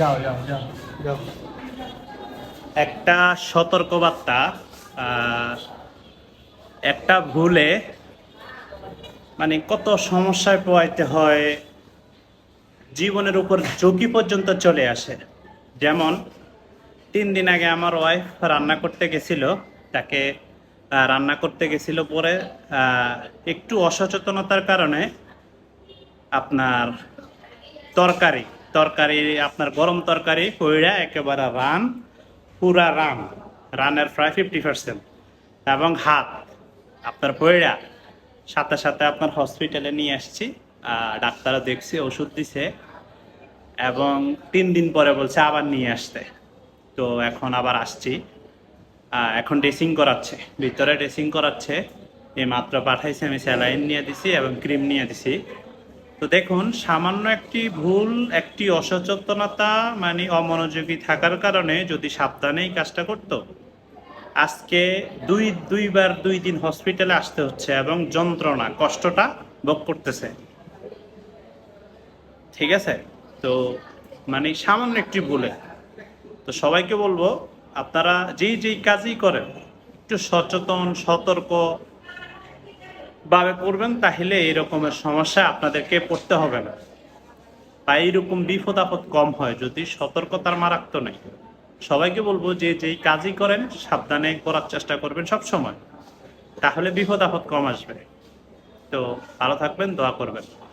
যাও যাও যাও একটা সতর্কবার্তা একটা ভুলে মানে কত সমস্যায় পোয়াইতে হয়, জীবনের উপর ঝুঁকি পর্যন্ত চলে আসে। যেমন, তিন দিন আগে আমার ওয়াইফ রান্না করতে গেছিল, তাকে রান্না করতে গেছিল পরে একটু অসচেতনতার কারণে আপনার তরকারি তরকারি, আপনার গরম তরকারি কইরা একেবারে রান, পুরা রান। রানের প্রায় ফিফটি পার্সেন্ট এবং হাত, আপনার পয়রা সাথে সাথে আপনার হসপিটালে নিয়ে আসছি ডাক্তারও দেখছে, ওষুধ দিছে, এবং তিন দিন পরে বলছে আবার নিয়ে আসতে। তো এখন আবার আসছি। এখন ড্রেসিং করাচ্ছে। ভিতরে ড্রেসিং করাচ্ছে, এই মাত্র পাঠাইছে, আমি স্যালাইন নিয়ে দিছি এবং ক্রিম নিয়ে দিছি। তো দেখুন, সামান্য একটি ভুল, একটি অসচেতনতা মানে অমনোযোগী থাকার কারণে যদি সাবধানে এই কাজটা করতো। আজকে দুই, দুইবার দুই দিন হসপিটালে আসতে হচ্ছে এবং যন্ত্রণা, কষ্টটা ভোগ করতেছে। ঠিক আছে? তো মানে সামান্য একটি ভুলে। তো সবাইকে বলব, আপনারা যেই যেই কাজই করেন, একটু সচেতন, সতর্ক ভাবে করবেন তাহলে এই রকমের সমস্যা আপনাদেরকে পড়তে হবে না। বা এইরকম বিপদ আপদ কম হয়, যদি সতর্কতার মারাত্ম নেই। সবাইকে বলব যে, যেই কাজই করেন, সাবধানে করার চেষ্টা করবেন সব সময় তাহলে বিপদ আপদ কম আসবে। তো ভালো থাকবেন, দোয়া করবেন।